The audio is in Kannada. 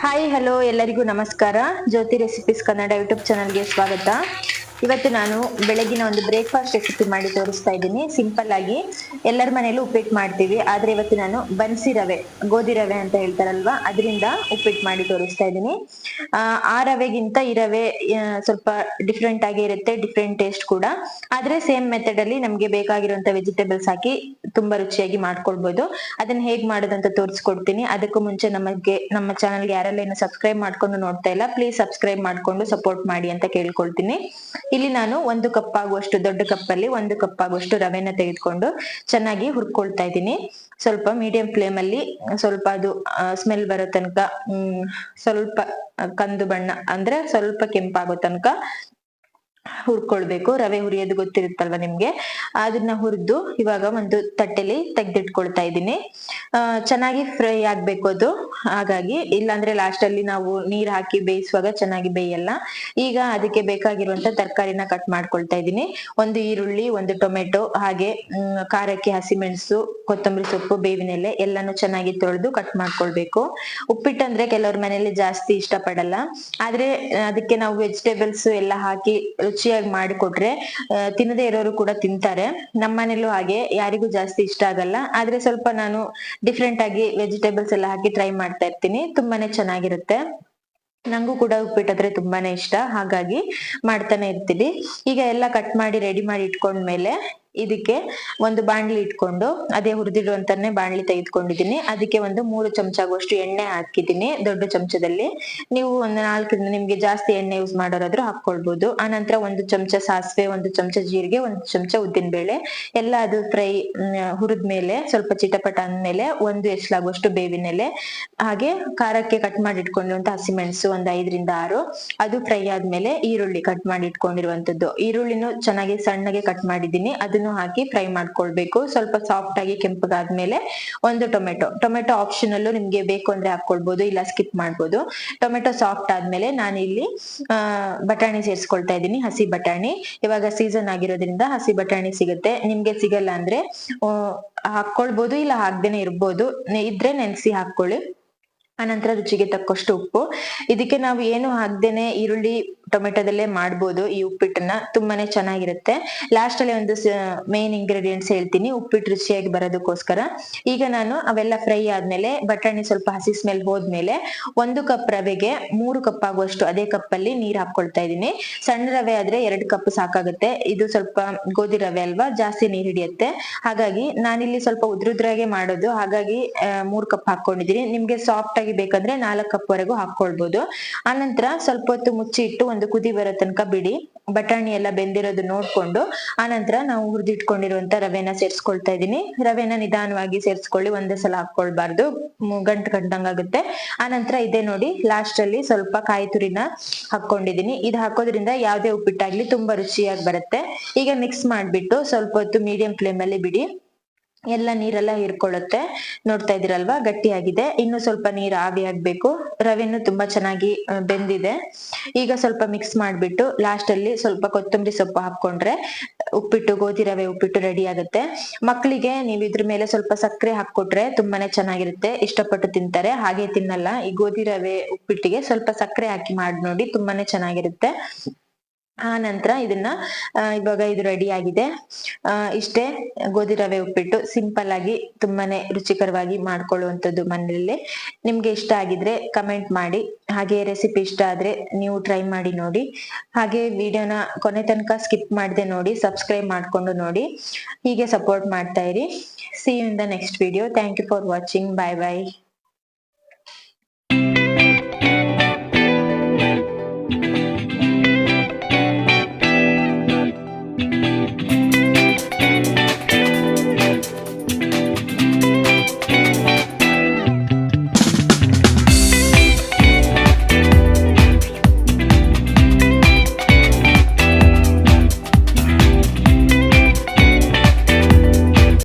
ಹಾಯ್ ಹಲೋ ಎಲ್ಲರಿಗೂ ನಮಸ್ಕಾರ. ಜ್ಯೋತಿ ರೆಸಿಪೀಸ್ ಕನ್ನಡ ಯೂಟ್ಯೂಬ್ ಚಾನಲ್ಗೆ ಸ್ವಾಗತ. ಇವತ್ತು ನಾನು ಬೆಳಗಿನ ಒಂದು ಬ್ರೇಕ್ಫಾಸ್ಟ್ ರೆಸಿಪಿ ಮಾಡಿ ತೋರಿಸ್ತಾ ಇದ್ದೀನಿ. ಸಿಂಪಲ್ ಆಗಿ ಎಲ್ಲರ ಮನೇಲೂ ಉಪ್ಪಿಟ್ಟು ಮಾಡ್ತೀವಿ. ಆದ್ರೆ ಇವತ್ತು ನಾನು ಬನ್ಸಿ ರವೆ ಗೋಧಿ ರವೆ ಅಂತ ಹೇಳ್ತಾರಲ್ವಾ? ಅದರಿಂದ ಉಪ್ಪಿಟ್ಟು ಮಾಡಿ ತೋರಿಸ್ತಾ ಇದ್ದೀನಿ. ಆ, ಆ ರವೆಗಿಂತ ಈ ರವೆ ಸ್ವಲ್ಪ ಡಿಫ್ರೆಂಟ್ ಆಗಿ ಇರುತ್ತೆ ಡಿಫ್ರೆಂಟ್ ಟೇಸ್ಟ್ ಕೂಡ. ಆದ್ರೆ ಸೇಮ್ ಮೆಥಡ್ ಅಲ್ಲಿ ನಮ್ಗೆ ಬೇಕಾಗಿರುವಂತ ವೆಜಿಟೇಬಲ್ಸ್ ಹಾಕಿ ತುಂಬಾ ರುಚಿಯಾಗಿ ಮಾಡ್ಕೊಳ್ಬಹುದು ಅದನ್ನ ಹೇಗ್ ಮಾಡೋದಂತ ತೋರಿಸ್ಕೊಡ್ತೀನಿ. ಅದಕ್ಕೂ ಮುಂಚೆ ನಮಗೆ ನಮ್ಮ ಚಾನಲ್ಗೆ ಯಾರೆಲ್ಲ ಇನ್ನು ಸಬ್ಸ್ಕ್ರೈಬ್ ಮಾಡ್ಕೊಂಡು ನೋಡ್ತಾ ಇಲ್ಲ ಪ್ಲೀಸ್ ಸಬ್ಸ್ಕ್ರೈಬ್ ಮಾಡ್ಕೊಂಡು ಸಪೋರ್ಟ್ ಮಾಡಿ ಅಂತ ಕೇಳ್ಕೊಳ್ತೀನಿ. ಇಲ್ಲಿ ನಾನು ಒಂದು ಕಪ್ ಆಗುವಷ್ಟು, ದೊಡ್ಡ ಕಪ್ ಅಲ್ಲಿ ಒಂದು ಕಪ್ ಆಗುವಷ್ಟು ರವೆನ ತೆಗೆದುಕೊಂಡು ಚೆನ್ನಾಗಿ ಹುರ್ಕೊಳ್ತಾ ಇದ್ದೀನಿ. ಸ್ವಲ್ಪ ಮೀಡಿಯಂ ಫ್ಲೇಮ್ ಅಲ್ಲಿ ಸ್ವಲ್ಪ ಅದು ಸ್ಮೆಲ್ ಬರೋ ತನಕ ಸ್ವಲ್ಪ ಕಂದು ಬಣ್ಣ ಅಂದ್ರೆ ಸ್ವಲ್ಪ ಕೆಂಪಾಗೋ ತನಕ ಹುರ್ಕೊಳ್ಬೇಕು, ರವೆ ಹುರಿಯೋದು ಗೊತ್ತಿರುತ್ತಲ್ವ ನಿಮ್ಗೆ? ಅದನ್ನ ಹುರಿದು ಇವಾಗ ಒಂದು ತಟ್ಟೆಲಿ ತೆಗ್ದಿಟ್ಕೊಳ್ತಾ ಇದ್ದೀನಿ. ಚೆನ್ನಾಗಿ ಫ್ರೈ ಆಗ್ಬೇಕು ಅದು. ಹಾಗಾಗಿ ಇಲ್ಲಾಂದ್ರೆ ಲಾಸ್ಟ್ ಅಲ್ಲಿ ನಾವು ನೀರ್ ಹಾಕಿ ಬೇಯಿಸುವಾಗ ಚೆನ್ನಾಗಿ ಬೇಯಲ್ಲ. ಈಗ ಅದಕ್ಕೆ ಬೇಕಾಗಿರುವಂತ ತರಕಾರಿನ ಕಟ್ ಮಾಡ್ಕೊಳ್ತಾ ಇದ್ದೀನಿ. ಒಂದು ಈರುಳ್ಳಿ, ಒಂದು ಟೊಮೆಟೊ, ಹಾಗೆ ಖಾರಕ್ಕೆ ಹಸಿಮೆಣಸು, ಕೊತ್ತಂಬರಿ ಸೊಪ್ಪು ಬೇವಿನ ಎಲೆ ಎಲ್ಲಾನು ಚೆನ್ನಾಗಿ ತೊಳೆದು ಕಟ್ ಮಾಡ್ಕೊಳ್ಬೇಕು. ಉಪ್ಪಿಟ್ಟಂದ್ರೆ ಕೆಲವ್ರ ಮನೇಲಿ ಜಾಸ್ತಿ ಇಷ್ಟಪಡಲ್ಲ. ಆದ್ರೆ ಅದಕ್ಕೆ ನಾವು ವೆಜಿಟೇಬಲ್ಸ್ ಎಲ್ಲ ಹಾಕಿ ರುಚಿಯಾಗಿ ಮಾಡಿಕೊಟ್ರೆ ತಿನ್ನದೆ ಇರೋರು ಕೂಡ ತಿಂತಾರೆ. ನಮ್ಮ ಮನೇಲೂ ಹಾಗೆ, ಯಾರಿಗೂ ಜಾಸ್ತಿ ಇಷ್ಟ ಆಗಲ್ಲ. ಆದ್ರೆ ಸ್ವಲ್ಪ ನಾನು ಡಿಫ್ರೆಂಟ್ ಆಗಿ ವೆಜಿಟೇಬಲ್ಸ್ ಎಲ್ಲ ಹಾಕಿ ಟ್ರೈ ಮಾಡ್ತಾ ಇರ್ತೀನಿ. ತುಂಬಾನೇ ಚೆನ್ನಾಗಿರುತ್ತೆ. ನಂಗೂ ಕೂಡ ಉಪ್ಪಿಟ್ಟಂದ್ರೆ ತುಂಬಾನೇ ಇಷ್ಟ. ಹಾಗಾಗಿ ಮಾಡ್ತಾನೆ ಇರ್ತೀನಿ. ಈಗ ಎಲ್ಲ ಕಟ್ ಮಾಡಿ ರೆಡಿ ಮಾಡಿ ಇಟ್ಕೊಂಡ್ಮೇಲೆ ಇದಕ್ಕೆ ಒಂದು ಬಾಣ್ಲಿ ಇಟ್ಕೊಂಡು, ಅದೇ ಹುರಿದಿರುವಂತಾನೆ ಬಾಣ್ಲಿ ತೆಗೆದುಕೊಂಡಿದ್ದೀನಿ. ಅದಕ್ಕೆ ಒಂದು ಮೂರು ಚಮಚ ಆಗುವಷ್ಟು ಎಣ್ಣೆ ಹಾಕಿದ್ದೀನಿ. ದೊಡ್ಡ ಚಮಚದಲ್ಲಿ. ನೀವು ಒಂದು ನಾಲ್ಕರಿಂದ ನಿಮ್ಗೆ ಜಾಸ್ತಿ ಎಣ್ಣೆ ಯೂಸ್ ಮಾಡೋರಾದ್ರೂ ಹಾಕೊಳ್ಬಹುದು ಆನಂತರ ಒಂದು ಚಮಚ ಸಾಸಿವೆ, ಒಂದು ಚಮಚ ಜೀರಿಗೆ, ಒಂದು ಚಮಚ ಉದ್ದಿನ ಬೇಳೆ ಎಲ್ಲ ಅದು ಫ್ರೈ ಹುರಿದ್ಮೇಲೆ, ಸ್ವಲ್ಪ ಚಿಟಪಟ ಅಂದ್ಮೇಲೆ ಒಂದು ಎಷ್ಲಾಗುವಷ್ಟು ಬೇವಿನ ಎಲೆ ಹಾಗೆ ಖಾರಕ್ಕೆ ಕಟ್ ಮಾಡಿ ಇಟ್ಕೊಂಡಿರುವಂತ ಹಸಿಮೆಣಸು ಒಂದು ಐದರಿಂದ ಆರು. ಅದು ಫ್ರೈ ಆದ್ಮೇಲೆ ಈರುಳ್ಳಿ ಕಟ್ ಮಾಡಿ ಇಟ್ಕೊಂಡಿರುವಂತದ್ದು ಈರುಳ್ಳಿನೂ ಚೆನ್ನಾಗಿ ಸಣ್ಣಗೆ ಕಟ್ ಮಾಡಿದ್ದೀನಿ. ಅದನ್ನು ಹಾಕಿ ಫ್ರೈ ಮಾಡ್ಕೊಳ್ಬೇಕು. ಸ್ವಲ್ಪ ಸಾಫ್ಟ್ ಆಗಿ ಕೆಂಪಗಾದ್ಮೇಲೆ ಒಂದು ಟೊಮೆಟೊ. ಟೊಮೆಟೊ ಆಪ್ಷನಲ್ಲೂ ನಿಮ್ಗೆ ಬೇಕು ಅಂದ್ರೆ ಹಾಕೊಳ್ಬಹುದು ಇಲ್ಲ ಸ್ಕಿಪ್ ಮಾಡ್ಬೋದು. ಟೊಮೆಟೊ ಸಾಫ್ಟ್ ಆದ್ಮೇಲೆ ನಾನಿಲ್ಲಿ ಬಟಾಣಿ ಸೇರಿಸ್ಕೊಳ್ತಾ ಇದ್ದೀನಿ, ಹಸಿ ಬಟಾಣಿ. ಇವಾಗ ಸೀಸನ್ ಆಗಿರೋದ್ರಿಂದ ಹಸಿ ಬಟಾಣಿ ಸಿಗುತ್ತೆ. ನಿಮ್ಗೆ ಸಿಗಲ್ಲ ಅಂದ್ರೆ ಹಾಕೊಳ್ಬಹುದು ಇಲ್ಲ ಹಾಕ್ದೇನೆ ಇರ್ಬೋದು. ಇದ್ರೆ ನೆನ್ಸಿ ಹಾಕೊಳ್ಳಿ ಆನಂತರ ರುಚಿಗೆ ತಕ್ಕಷ್ಟು ಉಪ್ಪು. ಇದಕ್ಕೆ ನಾವು ಏನು ಹಾಕ್ದೇನೆ ಈರುಳ್ಳಿ ಟೊಮೆಟೊದಲ್ಲೇ ಮಾಡ್ಬೋದು, ಈ ಉಪ್ಪಿಟ್ಟನ್ನ ತುಂಬಾನೇ ಚೆನ್ನಾಗಿರುತ್ತೆ. ಲಾಸ್ಟ್ ಅಲ್ಲಿ ಒಂದು ಮೇನ್ ಇಂಗ್ರೀಡಿಯೆಂಟ್ಸ್ ಹೇಳ್ತೀನಿ, ಉಪ್ಪಿಟ್ಟು ರುಚಿಯಾಗಿ ಬರೋದಕ್ಕೋಸ್ಕರ. ಈಗ ನಾನು ಅವೆಲ್ಲ ಫ್ರೈ ಆದ್ಮೇಲೆ, ಬಟಾಣಿ ಸ್ವಲ್ಪ ಹಸಿ ಸ್ಮೆಲ್ ಹೋದ್ಮೇಲೆ, ಒಂದು ಕಪ್ ರವೆಗೆ ಮೂರು ಕಪ್ ಆಗುವಷ್ಟು ಅದೇ ಕಪ್ ಅಲ್ಲಿ ನೀರ್ ಹಾಕೊಳ್ತಾ ಇದ್ದೀನಿ. ಸಣ್ಣ ರವೆ ಆದ್ರೆ ಎರಡು ಕಪ್ ಸಾಕಾಗುತ್ತೆ. ಇದು ಸ್ವಲ್ಪ ಗೋಧಿ ರವೆ ಅಲ್ವಾ, ಜಾಸ್ತಿ ನೀರ್ ಹಿಡಿಯುತ್ತೆ. ಹಾಗಾಗಿ ನಾನಿಲ್ಲಿ ಸ್ವಲ್ಪ ಉದ್ರುದ್ರಾಗೆ ಮಾಡೋದು. ಹಾಗಾಗಿ ಮೂರ್ ಕಪ್ ಹಾಕೊಂಡಿದೀನಿ ನಿಮ್ಗೆ ಸಾಫ್ಟ್ ಆಗಿ ಬೇಕಂದ್ರೆ ನಾಲ್ಕು ಕಪ್ ವರೆಗೂ ಹಾಕೊಳ್ಬಹುದು ಆನಂತರ ಸ್ವಲ್ಪ ಹೊತ್ತು ಮುಚ್ಚಿ ಇಟ್ಟು ಒಂದು ಕುದಿ ಬರೋ ತನಕ ಬಿಡಿ. ಬಟಾಣಿ ಎಲ್ಲ ಬೆಂದಿರೋದು ನೋಡ್ಕೊಂಡು, ಆನಂತರ ನಾವು ಹುರಿದಿಟ್ಕೊಂಡಿರುವಂತ ರವೆನ ಸೇರಿಸ್ಕೊಳ್ತಾ ಇದೀನಿ ರವೆನ ನಿಧಾನವಾಗಿ ಸೇರಿಸ್ಕೊಳ್ಳಿ, ಒಂದೇ ಸಲ ಹಾಕೊಳ್ಬಾರ್ದು ಗಂಟು ಗಂಟ್ ಗಂಟಂಗಾಗುತ್ತೆ ಆನಂತರ ಇದೇ ನೋಡಿ ಲಾಸ್ಟ್ ಅಲ್ಲಿ ಸ್ವಲ್ಪ ಕಾಯಿ ತುರಿನ ಹಾಕೊಂಡಿದೀನಿ ಇದು ಹಾಕೋದ್ರಿಂದ ಯಾವ್ದೇ ಉಪ್ಪಿಟ್ಟಾಗ್ಲಿ ತುಂಬಾ ರುಚಿಯಾಗಿ ಬರುತ್ತೆ. ಈಗ ಮಿಕ್ಸ್ ಮಾಡ್ಬಿಟ್ಟು ಸ್ವಲ್ಪ ಹೊತ್ತು ಮೀಡಿಯಂ ಫ್ಲೇಮ್ ಅಲ್ಲಿ ಬಿಡಿ. ಎಲ್ಲ ನೀರೆಲ್ಲ ಹೀರ್ಕೊಳ್ಳುತ್ತೆ. ನೋಡ್ತಾ ಇದೀರಲ್ವಾ ಗಟ್ಟಿಯಾಗಿದೆ. ಇನ್ನು ಸ್ವಲ್ಪ ನೀರ್ ಆವಿ ಆಗ್ಬೇಕು. ರವೆನು ತುಂಬಾ ಚೆನ್ನಾಗಿ ಬೆಂದಿದೆ. ಈಗ ಸ್ವಲ್ಪ ಮಿಕ್ಸ್ ಮಾಡ್ಬಿಟ್ಟು ಲಾಸ್ಟ್ ಅಲ್ಲಿ ಸ್ವಲ್ಪ ಕೊತ್ತಂಬರಿ ಸೊಪ್ಪು ಹಾಕೊಂಡ್ರೆ ಉಪ್ಪಿಟ್ಟು, ಗೋಧಿ ರವೆ ಉಪ್ಪಿಟ್ಟು ರೆಡಿ ಆಗುತ್ತೆ. ಮಕ್ಕಳಿಗೆ ನೀವು ಇದ್ರ ಮೇಲೆ ಸ್ವಲ್ಪ ಸಕ್ಕರೆ ಹಾಕೊಟ್ರೆ ತುಂಬಾನೇ ಚೆನ್ನಾಗಿರುತ್ತೆ. ಇಷ್ಟಪಟ್ಟು ತಿಂತಾರೆ. ಹಾಗೆ ತಿನ್ನಲ್ಲ. ಈ ಗೋಧಿ ರವೆ ಉಪ್ಪಿಟ್ಟಿಗೆ ಸ್ವಲ್ಪ ಸಕ್ಕರೆ ಹಾಕಿ ಮಾಡಿ ನೋಡಿ ತುಂಬಾನೇ ಚೆನ್ನಾಗಿರುತ್ತೆ. ಆ ನಂತರ ಇದನ್ನ ಇವಾಗ ಇದು ರೆಡಿ ಆಗಿದೆ. ಇಷ್ಟೇ ಗೋಧಿ ರವೆ ಉಪ್ಪಿಟ್ಟು ಸಿಂಪಲ್ ಆಗಿ ತುಂಬಾನೇ ರುಚಿಕರವಾಗಿ ಮಾಡ್ಕೊಳ್ಳುವಂಥದ್ದು ಮನೆಯಲ್ಲಿ. ನಿಮ್ಗೆ ಇಷ್ಟ ಆಗಿದ್ರೆ ಕಮೆಂಟ್ ಮಾಡಿ. ಹಾಗೆ ರೆಸಿಪಿ ಇಷ್ಟ ಆದ್ರೆ ನೀವು ಟ್ರೈ ಮಾಡಿ ನೋಡಿ. ಹಾಗೆ ವಿಡಿಯೋನ ಕೊನೆ ತನಕ ಸ್ಕಿಪ್ ಮಾಡದೆ ನೋಡಿ ಸಬ್ಸ್ಕ್ರೈಬ್ ಮಾಡ್ಕೊಂಡು ನೋಡಿ. ಹೀಗೆ ಸಪೋರ್ಟ್ ಮಾಡ್ತಾ ಇರಿ. See in the next video thank you for watching bye bye